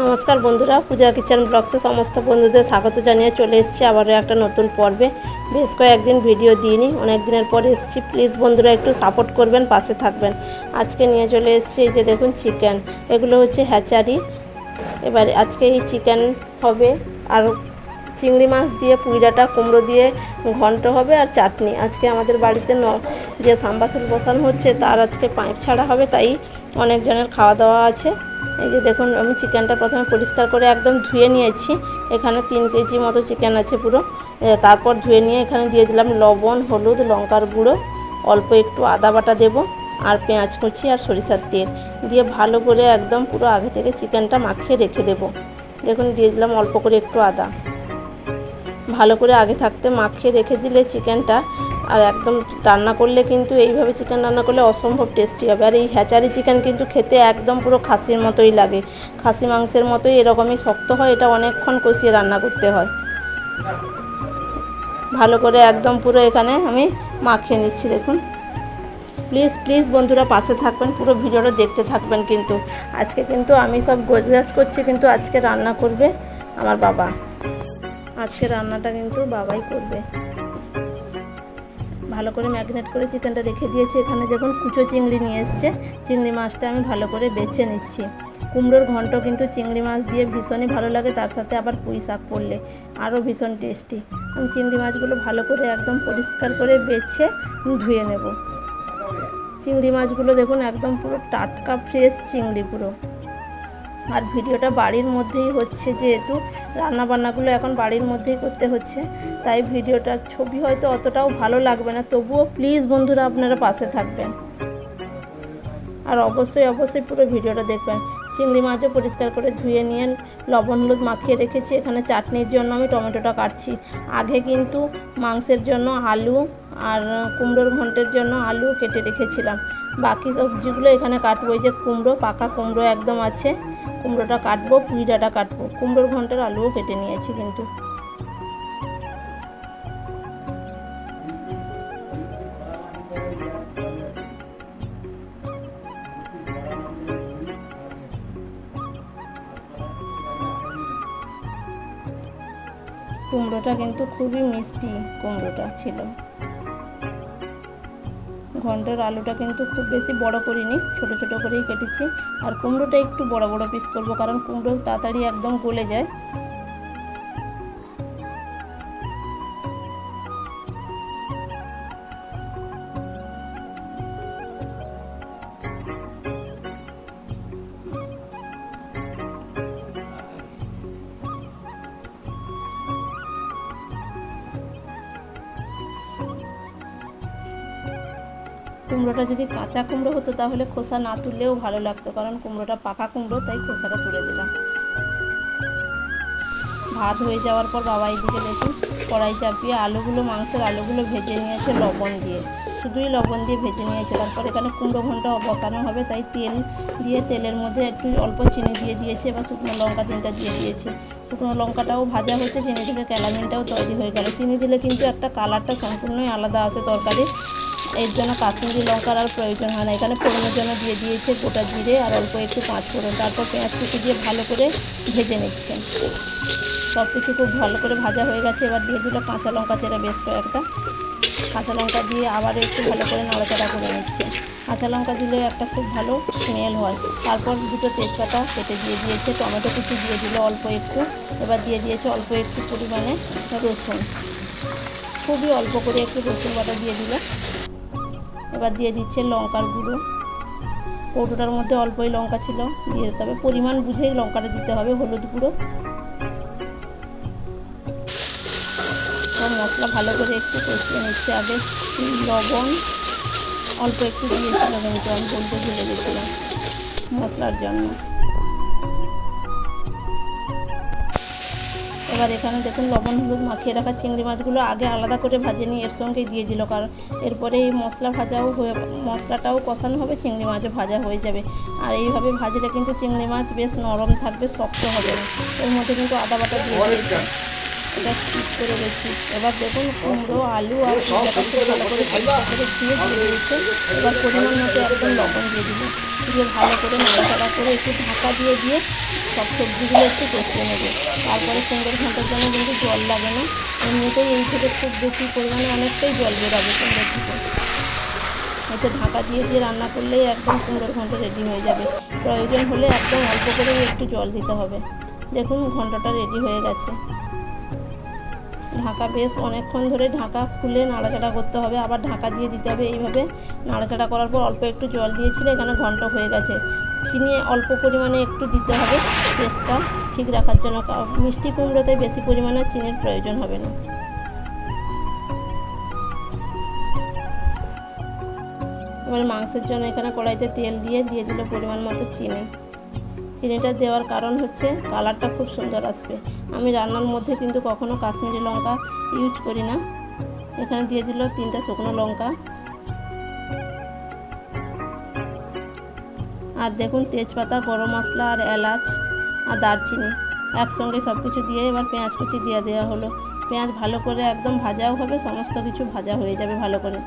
নমস্কার বন্ধুরা, পূজা কিচেন ব্লগসে সমস্ত বন্ধুদের স্বাগত জানিয়ে চলে এসেছি আবারও একটা নতুন পর্বে। বেশ কয়েকদিন ভিডিও দিইনি, অনেক দিনের পরে এসেছি। প্লিজ বন্ধুরা একটু সাপোর্ট করবেন, পাশে থাকবেন। আজকে নিয়ে চলে এসেছি এই যে দেখুন চিকেন এগুলো হচ্ছে হ্যাচারি এবার আজকে এই চিকেন হবে, আর চিংড়ি মাছ দিয়ে পুইডাটা, কুমড়ো দিয়ে ঘন্ট হবে আর চাটনি। আজকে আমাদের বাড়িতে ন, যে সাম্বাসুল বসানো হচ্ছে, তার আজকে পাইপ ছাড়া হবে, তাই অনেকজনের খাওয়া দাওয়া আছে। এই যে দেখুন, আমি চিকেনটা প্রথমে পরিষ্কার করে একদম ধুয়ে নিয়েছি। এখানে তিন কেজি মতো চিকেন আছে পুরো। তারপর ধুয়ে নিয়ে এখানে দিয়ে দিলাম লবণ, হলুদ, লঙ্কার গুঁড়ো। অল্প একটু আদা বাটা দেবো আর পেঁয়াজ কুচি আর সরিষার তেল। দিয়ে ভালো করে একদম পুরো আগে থেকে চিকেনটা মাখিয়ে রেখে দেবো। দেখুন, দিয়ে দিলাম অল্প করে একটু আদা। ভালো করে আগে থাকতে মাখিয়ে রেখে দিলে চিকেনটা আর একদম রান্না করলে কিন্তু এইভাবে চিকেন রান্না করলে অসম্ভব টেস্টি হবে। আর এই হ্যাচারি চিকেন কিন্তু খেতে একদম পুরো খাসির মতোই লাগে। খাসি মাংসের মতোই এরকমই শক্ত হয়, এটা অনেকক্ষণ কষিয়ে রান্না করতে হয়। ভালো করে একদম পুরো এখানে আমি মাখিয়ে নিচ্ছি, দেখুন। প্লিজ প্লিজ বন্ধুরা পাশে থাকবেন, পুরো ভিডিওটা দেখতে থাকবেন কিন্তু। আজকে কিন্তু আমি সব গোজগাজ করছি, কিন্তু আজকে রান্না করবে আমার বাবা। আজকে রান্নাটা কিন্তু বাবাই করবে। ভালো করে ম্যাগনেট করে চিকেনটা রেখে দিয়েছি। এখানে যখন কুচো চিংড়ি নিয়ে এসছে। চিংড়ি মাছটা আমি ভালো করে বেছে নিচ্ছি। কুমড়োর ঘন্ট কিন্তু চিংড়ি মাছ দিয়ে ভীষণই ভালো লাগে, তার সাথে আবার পুঁই শাক পড়লে আরও ভীষণ টেস্টি। চিংড়ি মাছগুলো ভালো করে একদম পরিষ্কার করে বেছে ধুয়ে নেব। চিংড়ি মাছগুলো দেখুন একদম পুরো টাটকা ফ্রেশ চিংড়ি পুরো। আর ভিডিওটা বাড়ির মধ্যেই হচ্ছে যেহেতু রান্নাবান্নাগুলো এখন বাড়ির মধ্যেই করতে হচ্ছে, তাই ভিডিওটার ছবি হয়তো অতটাও ভালো লাগবে না। তবুও প্লিজ বন্ধুরা আপনারা পাশে থাকবেন। আর অবশ্যই অবশ্যই পুরো ভিডিওটা দেখবেন। চিংড়ি মাছও পরিষ্কার করে ধুয়ে নিয়ে লবণ হলুদ মাখিয়ে রেখেছি। এখানে চাটনির জন্য আমি টমেটোটা কাটছি। আগে কিন্তু মাংসের জন্য আলু আর কুমড়োর ঘন্টের জন্য আলু কেটে রেখেছিলাম। বাকি সবজিগুলো এখানে কাটবো, এই যে কুমড়ো, পাকা কুমড়ো একদম আছে। কুমড়োটা কাটবো পুঁইডাটা কাটবো। কুমড়োর ঘণ্টার আলুও কেটে নিয়েছি কিন্তু। কুমড়োটা কিন্তু খুবই মিষ্টি, কুমড়োটা ছিল। ঘণ্টার আলুটা কিন্তু খুব বেশি বড় করিনি, ছোট ছোট করেই কেটেছি। আর কুমড়োটা একটু বড় বড় পিস করব, কারণ কুমড়ো তাড়াতাড়ি একদম গলে যায়। কুমড়োটা যদি কাঁচা কুমড়ো হতো তাহলে খোসা না তুললেও ভালো লাগতো, কারণ কুমড়োটা পাকা কুমড়ো, তাই খোসাটা তুলে দিলাম। ভাত হয়ে যাওয়ার পর বাবা এইদিকে দেখুন, কড়াই চাপিয়ে আলুগুলো, মাংসের আলুগুলো ভেজে নিয়েছে লবণ দিয়ে। শুধুই লবণ দিয়ে ভেজে নিয়েছে, তারপর এখানে কুমড়ো ঘণ্টা বসানো হবে, তাই তেল দিয়ে তেলের মধ্যে একটু অল্প চিনি দিয়ে দিয়েছে, বা শুকনো লঙ্কা তিনটা দিয়ে দিয়েছে। শুকনো লঙ্কাটাও ভাজা হচ্ছে চিনি দিলে ক্যালামিনটাও তৈরি হয়ে গেল। চিনি দিলে কিন্তু একটা কালারটা সম্পূর্ণই আলাদা আসে তরকারির। এর জন্য কাশ্মীরি লঙ্কার আর প্রয়োজন হয় না। এখানে ফোড়নের জন্য দিয়ে দিয়েছে গোটা জিরে আর অল্প একটু পাঁচ ফোড়ন। তারপর পেঁয়াজ কুচি দিয়ে ভালো করে ভেজে নিচ্ছেন সব কিছু খুব ভালো করে ভাজা হয়ে গেছে। এবার দিয়ে দিল কাঁচা লঙ্কা চেরা বেশ কয়েকটা। কাঁচা লঙ্কা দিয়ে আবার একটু ভালো করে নাড়াচাড়া করে নিচ্ছে। কাঁচা লঙ্কা দিলে একটা খুব ভালো স্মেল হয়। তারপর দুটো তেজপাতা কেটে দিয়ে দিয়েছে। টমেটো কুচি দিয়ে দিল অল্প একটু। এবার দিয়ে দিয়েছে অল্প একটু পরিমাণে রসুন। খুবই অল্প করে একটু রসুন বাটা দিয়ে দিল। এবার দিয়ে দিচ্ছে লঙ্কার গুঁড়ো। কৌটোটার মধ্যে অল্পই লঙ্কা ছিল, দিয়ে দিতে হবে। পরিমাণ বুঝেই লঙ্কাটা দিতে হবে, হলুদ গুঁড়ো। মশলা ভালো করে একটু কষিয়ে নিচ্ছে আগে। লবণ, অল্প একটু দিয়েছিলাম কিন্তু আমি বলতে ভুলে গেছিলাম মশলার জন্য। এবার এখানে দেখুন লবণ, হলুদ মাখিয়ে রাখা চিংড়ি মাছগুলো আগে আলাদা করে ভাজে নিয়ে এর সঙ্গে দিয়ে দিল, কারণ এরপরে এই মশলা ভাজাও হয়ে, মশলাটাও কষানো হবে, চিংড়ি মাছও ভাজা হয়ে যাবে। আর এইভাবে ভাজলে কিন্তু চিংড়ি মাছ বেশ নরম থাকবে, শক্ত হবে এর মধ্যে কিন্তু আদা বাটা দিয়ে দিয়েছে। এটা স্কিপ করে গেছি। এবার দেখুন কুমড়ো আলু আর খুব ভালো করে করে দিয়ে দিয়ে দিয়েছে এবার পরিমাণ মতো একদম লবণ দিয়ে দিল দিয়ে ভালো করে নাড়াচাড়া করে একটু ঢাকা দিয়ে দিয়ে সব সবজিগুলো একটু কষিয়ে নেবে। তারপরে সুন্দর ঘণ্টার জন্য কিন্তু জল লাগে না। এমনিতেই এই থেকে খুব বেশি পরিমাণে অনেকটাই জল বেরাবে সুন্দর থেকে এতে ঢাকা দিয়ে দিয়ে রান্না করলেই একদম কুমড়োর ঘন্ট রেডি হয়ে যাবে। প্রয়োজন হলে একদম অল্প করে একটু জল দিতে হবে। দেখুন ঘন্টটা রেডি হয়ে গেছে। ঢাকা বেশ অনেকক্ষণ ধরে ঢাকা খুলে নাড়াচাড়া করতে হবে, আবার ঢাকা দিয়ে দিতে হবে এইভাবে। নাড়াচাড়া করার পর অল্প একটু জল দিয়েছিল, এখানে ঘন্ট হয়ে গেছে। চিনি অল্প পরিমাণে একটু দিতে হবে টেস্টটা ঠিক রাখার জন্য মিষ্টি কুমড়োতে বেশি পরিমাণে চিনির প্রয়োজন হবে না। এবার মাংসের জন্য এখানে কড়াইতে তেল দিয়ে দিয়ে দিল পরিমাণ মতো চিনি। চিনিটা দেওয়ার কারণ হচ্ছে কালারটা খুব সুন্দর আসবে। আমি রান্নার মধ্যে কিন্তু কখনো কাশ্মীরি লঙ্কা ইউজ করি না। এখানে দিয়ে দিল তিনটা শুকনো লঙ্কা। আর দেখুন তেজপাতা, গরম মশলা আর এলাচ আর দারচিনি। একসঙ্গে সব কিছু দিয়ে এবার পেঁয়াজ কুচি দিয়ে দেওয়া হলো। পেঁয়াজ ভালো করে একদম ভাজাও হবে, সমস্ত কিছু ভাজা হয়ে যাবে ভালো করে।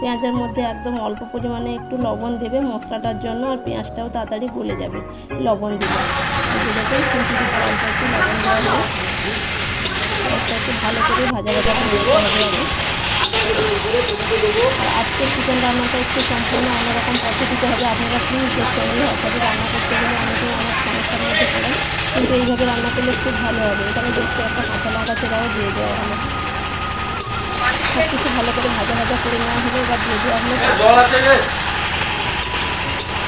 পেঁয়াজের মধ্যে একদম অল্প পরিমাণে একটু লবণ দেবে মশলাটার জন্য আর পেঁয়াজটাও তাড়াতাড়ি গলে যাবে। লবণ হবে। একটু ভালো করে ভাজা ভাজা হবে। আর আজকের চিকেন রান্নাটা একটু সম্পূর্ণ অন্যরকম পদ্ধতিতে হবে। আপনারা প্লিজ দেখতে হবে হঠাৎ রান্না করতে গেলে অনেকে অনেক সমস্যার মধ্যে পড়েন। কিন্তু এইভাবে রান্না করলে খুব ভালো হবে। এখানে দেখতে একটা কাঁচা লঙ্কা চেরাও দিয়ে দেওয়া হলো। সব কিছু ভালো করে ভাজা ভাজা করে নেওয়া হলো এবার দিয়ে দেওয়া হলো জল আছে যে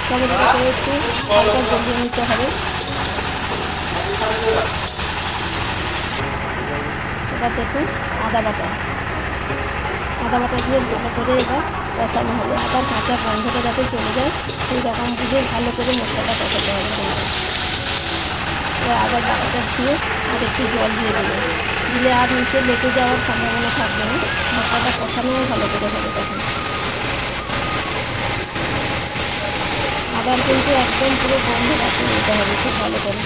টমেটোটা করে একটু হালকা গলিয়ে নিতে হবে। এবার দেখুন আদা বাটা। আদা বাটা দিয়ে ভালো করে এবার কষানো হবে আদার কাঁচা গন্ধটা যাতে চলে যায় সেই রকম বুঝে ভালো করে মশলাটা কষাতে হবে। আদার বাটাটা দিয়ে আর একটু জল দিয়ে দেবে দিলে আর নিচে লেগে যাওয়ার সম্ভাবনা থাকবে না। মশলাটা কষানোও ভালো করে হবে তখন আবার কিন্তু একদম পুরো গন্ধটা নিতে হবে, খুব ভালো করে।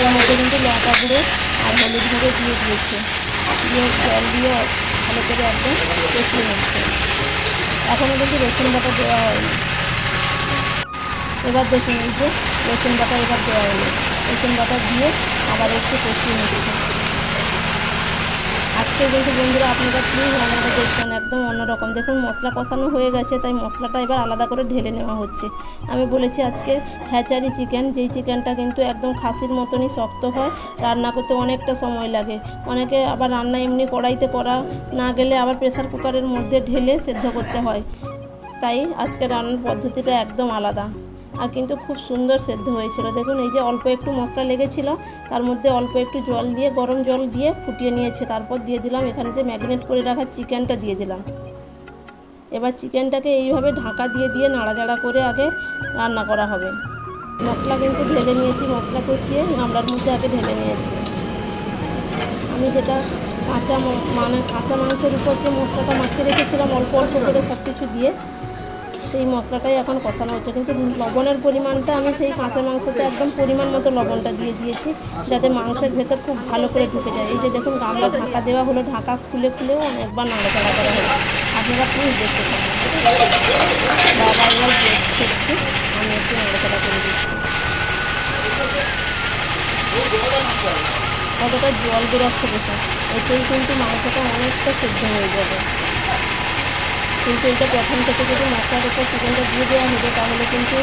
এর মধ্যে কিন্তু লঙ্কা গুঁড়ো আর হলুদ গুঁড়ো দিয়ে দিয়েছে। দিয়ে জল দিয়ে ভালো করে একদম কষিয়ে নিচ্ছে। এখনও কিন্তু রসুন বাটা দেওয়া হয়নি। এবার দেখুন এই রসুন বাটা এবার দেওয়া হলো রসুন বাটা দিয়ে আবার একটু কষিয়ে নিচ্ছে। আজকে কিন্তু বন্ধুরা আপনারা প্লিজ রান্নাটা দেখবেন একদম অন্যরকম। দেখুন, মশলা কষানো হয়ে গেছে, তাই মশলাটা এবার আলাদা করে ঢেলে নেওয়া হচ্ছে। আমি বলেছি আজকে হ্যাচারি চিকেন, যেই চিকেনটা কিন্তু একদম খাসির মতনই শক্ত হয়, রান্না করতে অনেকটা সময় লাগে। অনেকে আবার রান্না এমনি কড়াইতে করা না গেলে আবার প্রেসার কুকারের মধ্যে ঢেলে সেদ্ধ করতে হয়। তাই আজকে রান্নার পদ্ধতিটা একদম আলাদা। আর কিন্তু খুব সুন্দর সেদ্ধ হয়েছিল। দেখুন, এই যে অল্প একটু মশলা লেগেছিল, তার মধ্যে অল্প একটু জল দিয়ে, গরম জল দিয়ে ফুটিয়ে নিয়েছে। তারপর দিয়ে দিলাম, এখানে যে ম্যাগনেট করে রাখা চিকেনটা দিয়ে দিলাম। এবার চিকেনটাকে এইভাবে ঢাকা দিয়ে দিয়ে নাড়াচাড়া করে আগে রান্না করা হবে। মশলা কিন্তু ঢেলে নিয়েছি, মশলা কষিয়ে গামলার মধ্যে আগে ঢেলে নিয়েছি। আমি যেটা কাঁচা মানে কাঁচা মাংসের উপর যে মশলাটা মাখিয়ে রেখেছিলাম, অল্প অল্প করে সব কিছু দিয়ে সেই মশলাটাই এখন কষানো হচ্ছে। কিন্তু লবণের পরিমাণটা আমি সেই কাঁচা মাংসতে একদম পরিমাণ মতো লবণটা দিয়ে দিয়েছি, যাতে মাংসের ভেতর খুব ভালো করে ঢুকে যায়। এই যে দেখুন, গামলা ঢাকা দেওয়া হলো, ঢাকা খুলে খুলেও অনেকবার নাড়াচাড়া করা হলো আপনারা প্লিজ দেখতে বাবা আমি করে কতটা জল বেরোচ্ছে দেখুন। এতেই কিন্তু মাংসটা অনেকটা সেদ্ধ হয়ে যাবে। কিন্তু এটা প্রথম থেকে যদি মশলার উপর চিকেনটা দিয়ে দেওয়া হবে, তাহলে কিন্তু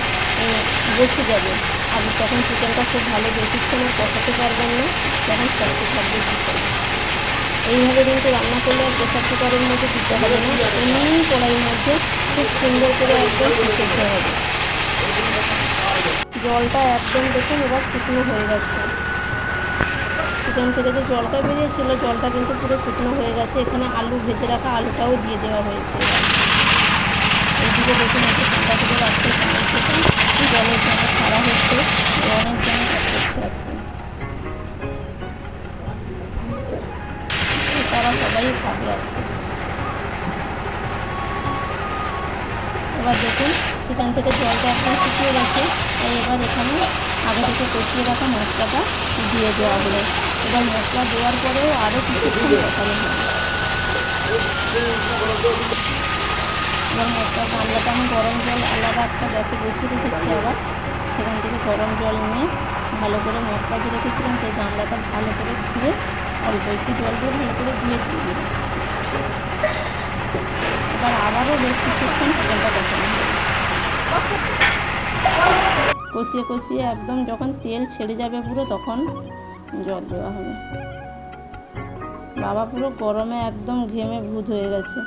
বসে যাবে। আর তখন চিকেনটা খুব ভালো বেশিক্ষণ কষাতে পারবেন না, তখন শক্ত থাকবে চিকেন। এইভাবে কিন্তু রান্না করলে আর প্রেসার কুকারের মধ্যে দিতে হবে না। এমনি কড়াইয়ের মধ্যে খুব সুন্দর করে একদম সেদ্ধ হবে। জলটা একদম দেখুন এবার শুকনো হয়ে গেছে। চিকেন থেকে যে জলটা বেরিয়েছিল, জলটা কিন্তু পুরো শুকনো হয়ে গেছে। এখানে আলু ভেজে রাখা আলুটাও দিয়ে দেওয়া হয়েছে। এইদিকে দেখুন একটু আজকে খাবার খেতাম জলের জন্য ছাড়া হচ্ছে অনেক জন্য করছে আজকে। তারা সবাই খাবে আজকে। এবার দেখুন, চিকেন থেকে জলটা একদম শুকিয়ে গেছে এবার এখানে আগে থেকে কষিয়ে রাখা মশলাটা দিয়ে দেওয়া হলো। এবার মশলা দেওয়ার পরেও আরও কিছুক্ষণ কষানো হবে। এবার মশলার গামলাটা আমি গরম জল, আলাদা একটা গ্যাসে বসিয়ে রেখেছি আবার। সেখান থেকে গরম জল নিয়ে ভালো করে মশলা যে রেখেছিলাম, সেই গামলাটা ভালো করে ধুয়ে অল্প একটু জল দিয়ে ভালো করে ধুয়ে দিয়ে দিলাম। এবার আবারও বেশ কিছুক্ষণ চিকেনটা কষানো হবে। কষিয়ে কষিয়ে একদম যখন তেল ছেড়ে যাবে পুরো, তখন জল দেওয়া হবে। বাবা পুরো গরমে একদম ঘেমে ভূত হয়ে গেছে।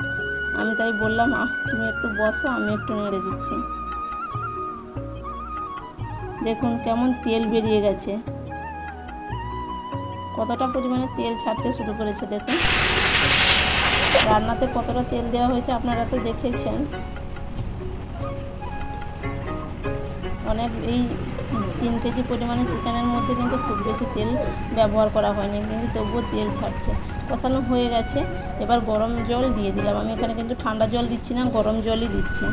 আমি তাই বললাম তুমি একটু বসো, আমি একটু নেড়ে দিচ্ছি। দেখুন কেমন তেল বেরিয়ে গেছে। কতটা পরিমাণে তেল ছাড়তে শুরু করেছে দেখুন। রান্নাতে কতটা তেল দেওয়া হয়েছে আপনারা তো দেখেছেন। অনেক এই তিন কেজি পরিমাণে চিকেনের মধ্যে কিন্তু খুব বেশি তেল ব্যবহার করা হয়নি, কিন্তু তবুও তেল ছাড়ছে। কষানো হয়ে গেছে, এবার গরম জল দিয়ে দিলাম। আমি এখানে কিন্তু ঠান্ডা জল দিচ্ছি না, গরম জলই দিচ্ছি।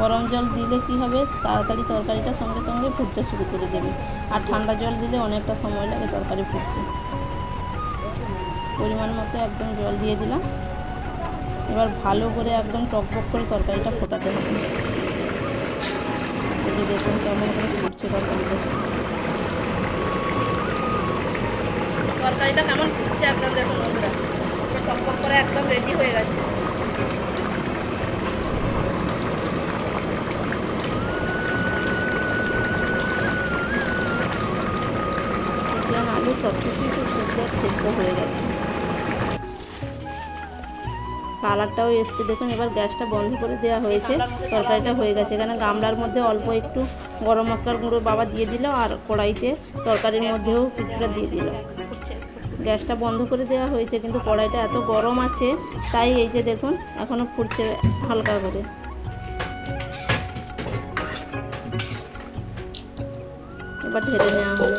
গরম জল দিলে কি হবে? তাড়াতাড়ি তরকারিটা সঙ্গে সঙ্গে ফুটতে শুরু করে দেবে। আর ঠান্ডা জল দিলে অনেকটা সময় লাগে তরকারি ফুটতে। পরিমাণ মতো একদম জল দিয়ে দিলাম। এবার ভালো করে একদম টকবক করে তরকারিটা ফোটাতে হবে। দেখুন কেমন করে ফুটছে তরকারিটা তরকারিটা কেমন ফুটছে একদম দেখুন বন্ধুরা। করে একদম রেডি হয়ে গেছে। আলু সব কিছুই খুব সুন্দর সেদ্ধ হয়ে গেছে। কালারটাও এসছে। দেখুন, এবার গ্যাসটা বন্ধ করে দেওয়া হয়েছে। তরকারিটা হয়ে গেছে। এখানে গামলার মধ্যে অল্প একটু গরম মশলার গুঁড়ো বাবা দিয়ে দিল আর কড়াইতে তরকারির মধ্যেও কিছুটা দিয়ে দিল। গ্যাসটা বন্ধ করে দেওয়া হয়েছে, কিন্তু কড়াইটা এত গরম আছে, তাই এই যে দেখুন এখনও ফুটছে হালকা করে। এবার ঢেলে নেওয়া হলো।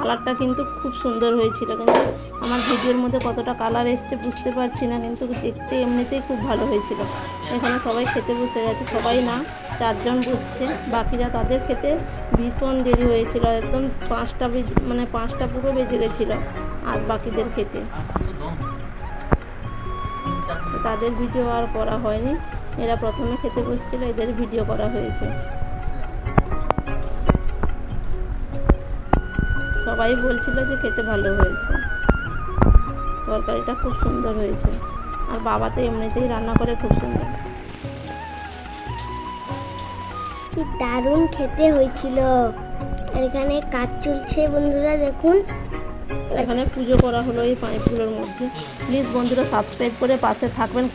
কালারটা কিন্তু খুব সুন্দর হয়েছিল। কিন্তু আমার ভিডিওর মধ্যে কতটা কালার এসছে বুঝতে পারছি না, কিন্তু দেখতে এমনিতেই খুব ভালো হয়েছিল। এখানে সবাই খেতে বসে গেছে, সবাই না, চারজন বসছে, বাকিরা তাদের খেতে ভীষণ দেরি হয়েছিল, একদম পাঁচটা বেজে মানে পাঁচটা পুরো বেজে গেছিল আর বাকিদের খেতে। তাদের ভিডিও আর করা হয়নি, এরা প্রথমে খেতে বসছিল, এদের ভিডিও করা হয়েছে। সবাই বলছিল যে খেতে ভালো হয়েছে। তরকারিটা খুব সুন্দর হয়েছে। আর বাবা তো এমনিতেই রান্না করে খুব সুন্দর। কি দারুণ খেতে হয়েছিল। আর এখানে কাজ চলছে বন্ধুরা দেখুন। এখানে পুজো করা হলো এই পাঁচগুলোর মধ্যে। প্লিজ বন্ধুরা সাবস্ক্রাইব করে পাশে থাকবেন।